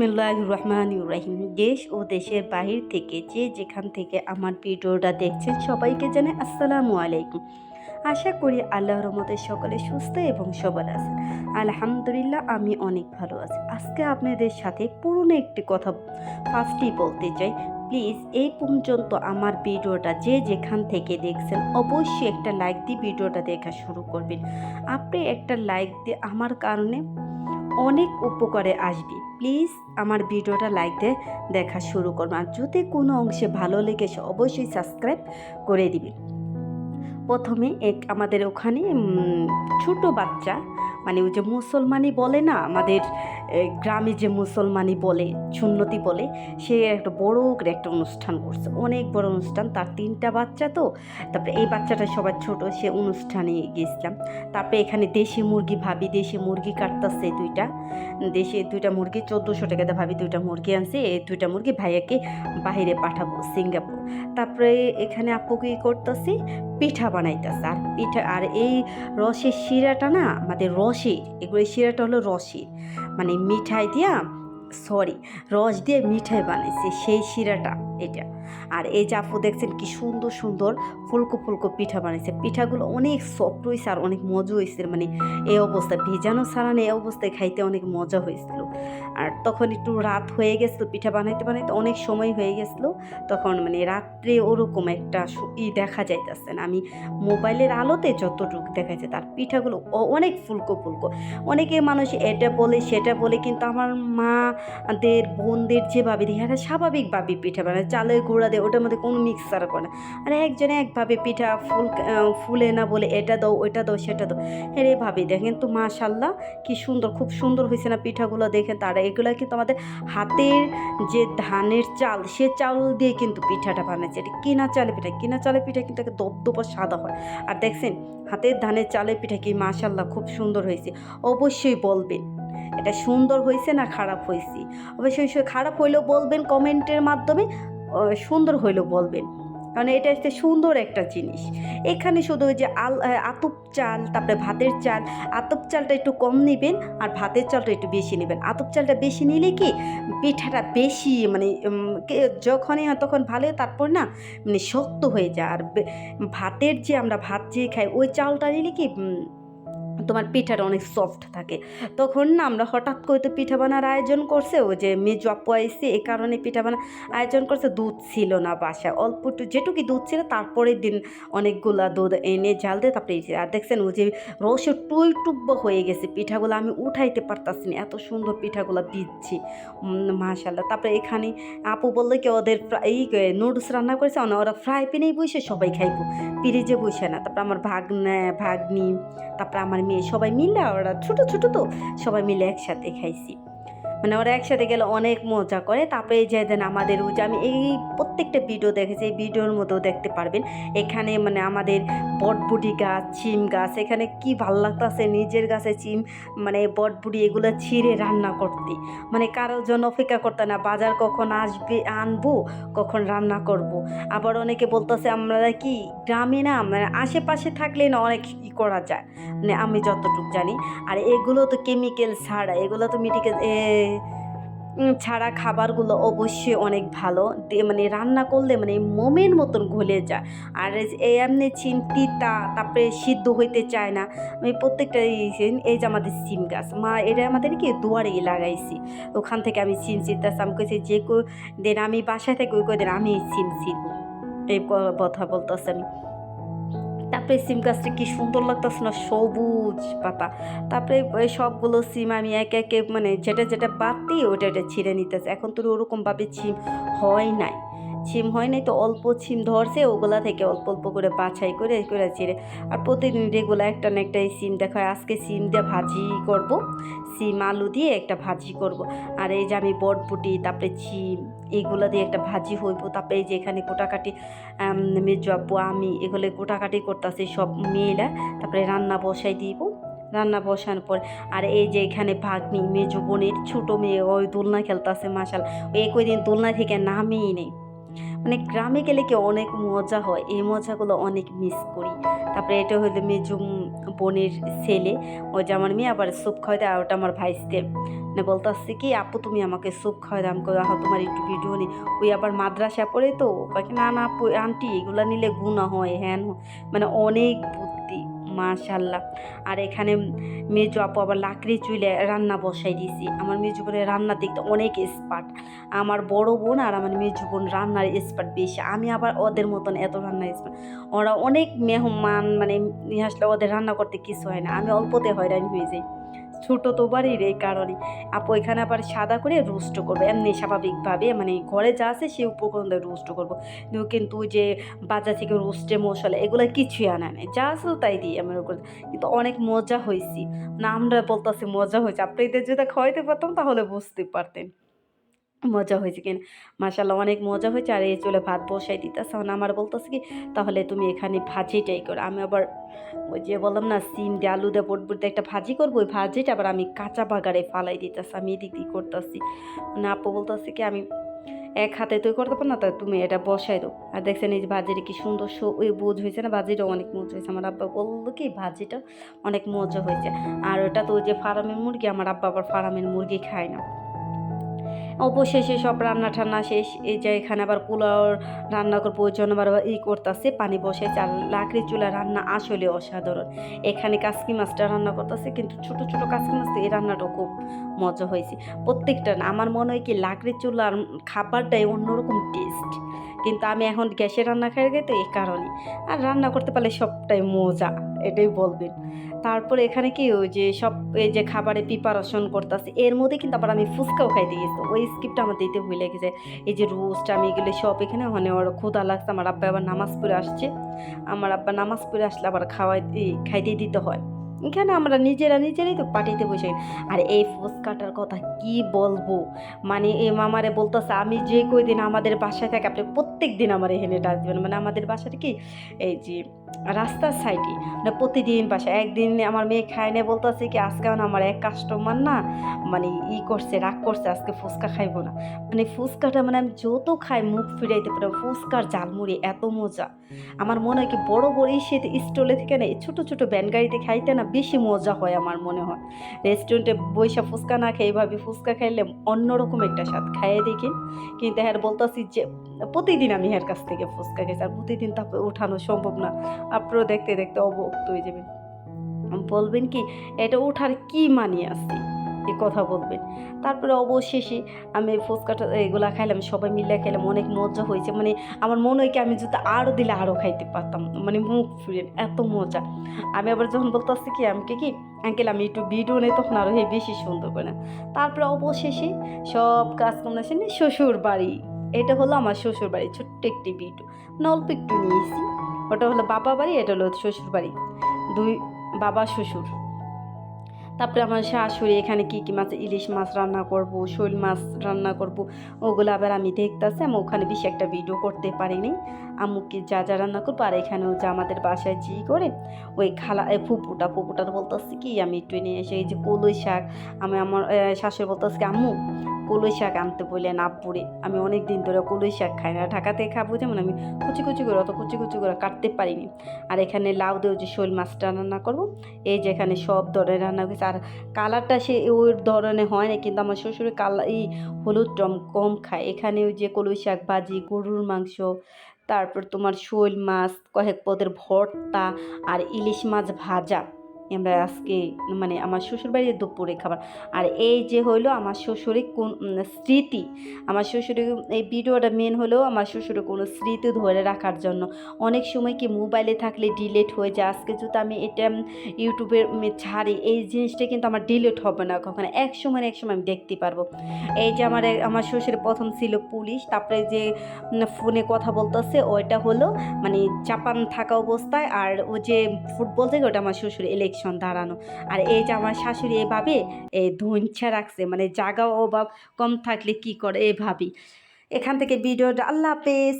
বিসমিল্লাহ রহমান রাহিম। দেশ ও দেশের বাহির থেকে যে যেখান থেকে আমার ভিডিওটা দেখছেন সবাইকে জানাই আসসালামু আলাইকুম। আশা করি আল্লাহর রহমতে সকলে সুস্থ এবং সবল আছেন। আলহামদুলিল্লাহ, আমি অনেক ভালো আছি। আজকে আপনাদের সাথে পুরনো একটি কথা ফার্স্টই বলতে চাই। প্লিজ, এই পর্যন্ত আমার ভিডিওটা যে যেখান থেকে দেখছেন অবশ্যই একটা লাইক দিয়ে ভিডিওটা দেখা শুরু করবেন। আপনি একটা লাইক দিয়ে আমার কারণে অনেক উপকারে আসবে। প্লিজ আমার ভিডিওটা লাইক দিয়ে দেখা শুরু করবেন আর যদি কোনো অংশে ভালো লেগেছে, অবশ্যই সাবস্ক্রাইব করে দিবি। প্রথমে এক আমাদের ওখানে ছোট বাচ্চা মানে ওই যে মুসলমানি বলে না, আমাদের গ্রামে যে মুসলমানি বলে, সুন্নতি বলে, সে একটা বড় করে একটা অনুষ্ঠান করছে। অনেক বড় অনুষ্ঠান, তার তিনটা বাচ্চা তো। তারপরে এই বাচ্চাটা সবার ছোট, সে অনুষ্ঠানে গেছিলাম তারপরে এখানে দেশি মুরগি ভাবি, দেশি মুরগি কাটতেছে দুইটা। দেশি দুইটা মুরগি, চোদ্দোশো টাকাতে ভাবি দুইটা মুরগি আনছে, এই দুইটা মুরগি ভাইয়াকে বাইরে পাঠাবো, সিঙ্গাপুর। তারপরে এখানে আপু কি করতেছি পিঠা বানাইতেছে আর পিঠা, আর এই রসের শিরাটা না আমাদের রসে, এগুলো শিরাটা হলো রসে মানে মিঠাই দিয়া সরি রস দিয়ে মিঠাই বানাইছে, সেই শিরাটা, এটা। আর এই যে আপু দেখছেন কি সুন্দর সুন্দর ফুলকো ফুলকো পিঠা বানাইছে। পিঠাগুলো অনেক সফট হয়েছে আর অনেক মজা হয়েছে মানে এই অবস্থায়, ভিজানো ছাড়ানো এই অবস্থায় খাইতে অনেক মজা হয়েছিল আর তখন একটু রাত হয়ে গেছিল পিঠা বানাইতে বানাইতে অনেক সময় হয়ে গেছিল। তখন মানে রাত্রে ওরকম একটা ই দেখা যাইতেছে না। আমি মোবাইলের আলোতে যতটুকু দেখা যায় তার পিঠাগুলো অনেক ফুলকো ফুলকো। অনেকে মানুষ এটা বলে, সেটা বলে, কিন্তু আমার মাদের, বোনদের যেভাবে দেখি স্বাভাবিকভাবে পিঠা বানায়। চালের গুঁড়া দেয়, ওটার মধ্যে কোনো মিক্সার করে না। আর একজনে একভাবে পিঠা ফুল ফুলে না বলে এটা দাও, ওইটা দাও, সেটা দাও। হ্যাঁ রে ভাবি, দেখেন তো মাশাল্লাহ কি সুন্দর, খুব সুন্দর হয়েছে না পিঠাগুলো দেখেন তারা। এগুলো কিন্তু আমাদের হাতের যে ধানের চাল, সে চাল দিয়ে কিন্তু পিঠাটা বানাচ্ছে। এটা কিনা চালে পিঠা, কিনা চালে পিঠা কিন্তু একটা দপদপা সাদা হয়। আর দেখছেন, হাতের ধানের চালের পিঠা কি মাশাল্লাহ খুব সুন্দর হয়েছে। অবশ্যই বলবেন, এটা সুন্দর হয়েছে না খারাপ হয়েছে? অবশ্যই খারাপ হইলেও বলবেন কমেন্টের মাধ্যমে। সুন্দর হইলেও বলবেন। কারণ এটা হচ্ছে সুন্দর একটা জিনিস। এখানে শুধু ওই যে আল আতপ চাল, তারপরে ভাতের চাল। আতপ চালটা একটু কম নেবেন আর ভাতের চালটা একটু বেশি নেবেন। আতপ চালটা বেশি নিলে কি পিঠাটা বেশি মানে যখনই হয় তখন ভালো, তারপর না মানে শক্ত হয়ে যায়। আর ভাতের যে আমরা ভাত যে খাই, ওই চালটা নিলে কি তোমার পিঠাটা অনেক সফট থাকে। তখন না আমরা হঠাৎ করে তো পিঠা বানার আয়োজন করছে ও যে মেজু আপু আইসে এই কারণে পিঠা বানা আয়োজন করছে, দুধ ছিল না বাসায়। অল্প একটু যেটুকু দুধ ছিল, তারপরের দিন অনেকগুলা দুধ এনে জাল দিয়ে তারপরে আর দেখছেন ও যে রসে টুই টুব্ব হয়ে গেছে, পিঠাগুলো আমি উঠাইতে পারতাছি না, এত সুন্দর পিঠাগুলো দিচ্ছি। মাশাল্লাহ তারপরে এখানে আপু বলল কি, ওদের এই নুডলস রান্না করেছে না ওরা ফ্রাই প্যানেই বসে সবাই খাইবো পিরিজে বসে না। তারপরে আমার ভাগ্নে, ভাগ্নি, তারপরে আমার মেয়ে সবাই মিলে আমরা ছোটো ছোটো তো সবাই মিলে একসাথে খাইছি। মানে ওরা একসাথে গেলে অনেক মজা করে। তারপরে যে দেন আমাদের যে আমি এই প্রত্যেকটা ভিডিও দেখেছি, এই ভিডিওর মতো দেখতে পারবেন। এখানে মানে আমাদের বটবুটি গাছ চিম গাছ, এখানে কি ভালো লাগতেছে নিজের গাছে চিম মানে বটবুটি এগুলো ছিঁড়ে রান্না করতে। মানে কারোর জন্য অপেক্ষা করতে না, বাজার কখন আসবে, আনব, কখন রান্না করব। আবার অনেকে বলতেছে আমরা কি গ্রামে না মানে আশেপাশে থাকলে না অনেক ই করা যায়। মানে আমি যতটুকু জানি। আর এগুলো তো কেমিক্যাল ছাড়া, এগুলো তো মেডিকেল ছাড়া খাবারগুলো অবশ্যই অনেক ভালো। মানে রান্না করলে মানে মোমের মতন গলে যায়। আর এই এমনি চিন তিতা, তারপরে সিদ্ধ হইতে চায় না। আমি প্রত্যেকটা এই- যে আমাদের সিম গাছ, মা, এটা আমাদের কি দুয়ারে লাগাইছি। ওখান থেকে আমি সিম ছিটতেছি, আমি কইছি যে কো, দিন আমি বাসায় থেকে ওই কদিন আমি সিম ছিটব। এই কথা বলতেছে আমি তারপরে সিম গাছটা কি সুন্দর লাগতেছে না, সবুজ পাতা। তারপরে ওই সবগুলো সিম আমি একে একে মানে যেটা যেটা বাড়তি ওটা ওটা ছিঁড়ে নিতেছে। এখন তো ওরকমভাবে ছিম হয় নাই। ছিম হয় নাই তো অল্প ছিম ধরছে, ওগুলা থেকে অল্প অল্প করে বাছাই করে করে ছিঁড়ে। আর প্রতিদিন রেগুলার একটা না একটা এই সিম দেখা হয় আজকে সিম দিয়ে ভাজি করব। সিম আলু দিয়ে একটা ভাজি করব। আর এই যে আমি বটবুটি, তারপরে ছিম এইগুলো দিয়ে একটা ভাজি হইব। তারপরে এই যে এখানে কোটাকাটি মেজু আব্বু আমি এগুলো কোটাকাটি করতেছি সব মেয়েরা তারপরে রান্না বসাই দিব। রান্না বসানোর পর, আর এই যে এখানে ভাগ্নি মেজু বোনের ছোটো মেয়ে, ওই দোলনা খেলতেছে মাসাল ওই একই দিন দোলনা থেকে নামেই নেই। মানে গ্রামে গেলে কি অনেক মজা হয়? এই মজাগুলো অনেক মিস করি। তারপরে এটা হইল মেজু বোনের ছেলে। ও যে আমার মেয়ে আবার স্যুপ খাওয়াই দেয় আর ওটা আমার ভাইসতে। মানে বলতে আসছে কি, আপু, তুমি আমাকে স্যুপ খাওয়াই দাম করে, আহ, তোমার একটু ভিডিও নি। ওই আবার মাদ্রাসা পড়ে তো কাকে না না, আপু, আন্টি, এগুলো নিলে গুণা হয় হ্যান হয়। মানে অনেক বুদ্ধি মাশাল্লাহ আর এখানে মেজু আপু আবার লাকড়ি চুলে রান্না বসাই দিয়েছি আমার মেজু বোনের রান্নার দিকটা অনেক এক্সপার্ট আমার বড় বোন আর আমার মেজু বোন রান্নার এক্সপার্ট বেশি। আমি আবার ওদের মতন এত রান্নার এক্সপার্ট ওরা অনেক মেহমান মানে নিয়ে আসলে ওদের রান্না করতে কিছু হয় না। আমি অল্পতে হয়রানি হয়ে যাই। ছোটো তো বাড়ির এই কারণে। আপু এখানে আবার সাদা করে রোস্ট করব। এমনি স্বাভাবিকভাবে মানে ঘরে যা আছে সে উপকরণ দিয়ে রোস্ট করব। কিন্তু যে বাজার থেকে রোস্টে মশলা, এগুলো কিছুই আনা নেই। যা আছে তাই দিই আমার ওগুলো কিন্তু অনেক মজা হয়েছি না, আমরা বলতেছি মজা হয়েছে এদের যদি খাওয়াইতে পারতাম তাহলে বুঝতে পারতেন। মজা হয়েছে কিনা? মাসাল্লাহ অনেক মজা হয়েছে। আর এই চলে ভাত বসাই দিতেছে। মানে আমার বলতেছে কি, তাহলে তুমি এখানে ভাজিটাই করো। আমি আবার ওই যে বললাম না, সিম দিয়ে আলু দিয়ে দিয়ে একটা ভাজি করব। ওই ভাজিটা আবার আমি কাঁচা বাগারে ফালাই দিতেছি। আমি এদিক দিয়ে করতেছি। মানে আপু বলতেছে কি, আমি এক হাতে তুই করতে পার না তাই তুমি এটা বসাই দাও। আর দেখছেন এই ভাজিটা কি সুন্দর ওই বোঝ হয়েছে না ভাজিটা অনেক মজা হয়েছে। আমার আব্বা বলল কি ভাজিটা অনেক মজা হয়েছে। আর ওটা তো ওই যে ফার্মের মুরগি, আমার আব্বা আবার ফার্মের মুরগি খায় না। অবশেষে সব রান্না টান্না শেষ। এই যে এখানে আবার পোলাও রান্না করব, ওই জন্য আবার ই করতেছে, পানি বসে চাল লাকড়ি চুলা রান্না আসলে অসাধারণ। এখানে কাসকি মাছটা রান্না করতেছে, কিন্তু ছোট ছোট কাসকি মাছ এই রান্নাটা খুব মজা হয়েছে। প্রত্যেকটা না, আমার মনে হয় কি লাকড়ি চুলার খাবারটাই অন্যরকম টেস্ট কিন্তু আমি এখন গ্যাসে রান্না খাই তো এই কারণে আর রান্না করতে পারলে সবটাই মজা। এটাই বলবেন। তারপরে এখানে কি ওই যে সব এই যে খাবারে প্রিপারেশন করতেছে, এর মধ্যে কিন্তু আবার আমি ফুচকাও খাইতে গেছি। ওই স্কিপটা আমার দিতে ভুলে গেছে। এই যে রোস্ট, আমি এগুলো সব এখানে মানে ওর ক্ষুদা লাগছে, আমার আব্বা আবার নামাজ পড়ে আসছে। আমার আব্বা নামাজ পড়ে আসলে আবার খাওয়াই খাইতে দিতে হয়। এখানে আমরা নিজেরা নিজেরাই তো পার্টিতে বসে আর এই ফুচকাটার কথা কি বলব? মানে এই মামারে বলতেছে, আমি যে কই দিন আমাদের বাসায় থাকি, আপনি প্রত্যেক দিন আমার এখানে ডাক দেবেন। মানে আমাদের বাসাটা কি? এই যে রাস্তার সাইডে। মানে প্রতিদিন বাসায়, একদিন আমার মেয়ে খায় না বলতেছে কি, আজকে আমার এক কাস্টমার না মানে ই করছে, রাগ করছে, আজকে ফুচকা খাইবো না। মানে ফুচকাটা মানে আমি যত খাই মুখ ফিরাইতে পারি ফুচকার ঝালমুড়ি এত মজা। আমার মনে হয় কি, বড় বড় সে স্টলে থেকে না ছোটো ছোটো ভ্যান গাড়িতে খাইতে না বেশি মজা হয় আমার মনে হয়। রেস্টুরেন্টে বৈশা ফুচকা না খেয়ে এইভাবে ফুচকা খাইলে অন্যরকম একটা স্বাদ। খাইয়ে দেখি। কিন্তু হ্যাঁ বলতেছি যে, প্রতিদিন আমি এর কাছ থেকে ফুচকা খেয়েছি আর প্রতিদিন তারপরে ওঠানো সম্ভব না। আপনারাও দেখতে দেখতে অবক্ত হয়ে যাবেন। বলবেন কি, এটা ওঠার কি মানিয়ে আছে? এ কথা বলবেন। তারপরে অবশেষে আমি ফুচকাটা, এগুলা খাইলাম, সবাই মিলে খেলাম, অনেক মজা হয়েছে। মানে আমার মনে হয় কি, আমি যদি আরও দিলে আরও খাইতে পারতাম। মানে মুখ ফিরে এত মজা। আমি আবার যখন বলতে আসছি কি আমাকে কি আঙ্কেল, আমি একটু ভিডিও নেই, তখন আরও হে বেশি সুন্দর করে না। তারপরে অবশেষে সব কাজ কামনা শ্বশুর বাড়ি এটা হলো আমার শ্বশুর বাড়ি ছোট্ট একটি ভিডিও। মানে অল্প একটু নিয়েছি। ওটা হলো বাবা বাড়ি, এটা হলো শ্বশুর বাড়ি। দুই বাবা, শ্বশুর। তারপরে আমার শাশুড়ি, এখানে কী কী মাছ, ইলিশ মাছ রান্না করব, শৈল মাছ রান্না করব, ওগুলো আবার আমি দেখতেছি আমি ওখানে বেশি একটা ভিডিও করতে পারিনি। আম্মুকে যা যা রান্না করব, আর এখানেও যে আমাদের বাসায় জি করে ওই খালা ফুপুটা ফুপুটা বলতেছি কি, আমি একটু নিয়ে এসে এই যে কলই শাক, আমি আমার শাশুড়ি বলতেছি, আম্মু, কলই শাক আনতে বললেন আব্বুরে, আমি অনেক দিন ধরে কলই শাক খাই না, ঢাকাতে খাব যেমন আমি কুচি কুচি করে, অত কুচি কুচি করে কাটতে পারিনি। আর এখানে লাউ দিয়েও যে শোল মাছটা রান্না করব, এই যে এখানে সব ধরনের রান্না করেছে আর কালারটা সে ওই ধরনের হয় না, কিন্তু আমার শ্বশুরের কালার, এই হলুদ টম কম খায়, এখানে ওই যে কলই শাক, ভাজি, গরুর মাংস তারপর তোমার শোল মাছ কয়েক পদের ভর্তা আর ইলিশ মাছ ভাজা। আমরা আজকে মানে আমার শ্বশুরবাড়ির দুপুরে খাবার, আর এই যে হলো আমার শ্বশুরের কোন স্মৃতি, আমার শ্বশুরের এই ভিডিওটা মেন হলেও আমার শ্বশুরের কোনো স্মৃতি ধরে রাখার জন্য। অনেক সময় কি মোবাইলে থাকলে ডিলেট হয়ে যায়, আজকে যদি আমি এটা ইউটিউবে ছাড়ি, এই জিনিসটা কিন্তু আমার ডিলেট হবে না কখনো। এক সময় এক সময় আমি দেখতে পারব। এই যে আমার আমার শ্বশুর প্রথম ছিল পুলিশ, তারপরে যে ফোনে কথা বলতেছে, ওইটা হলো মানে জাপান থাকা অবস্থায়, আর ও যে ফুটবল থেকে ওটা আমার শ্বশুর ইলেকশন দাঁড়ানো। আর এই যে আমার শাশুড়ি এভাবে, এই ধৈর্য রাখছে মানে জাগাও অভাব, কম থাকলে কি করে এভাবেই এখান থেকে ভিডিওটা, আল্লাহ হাফেজ।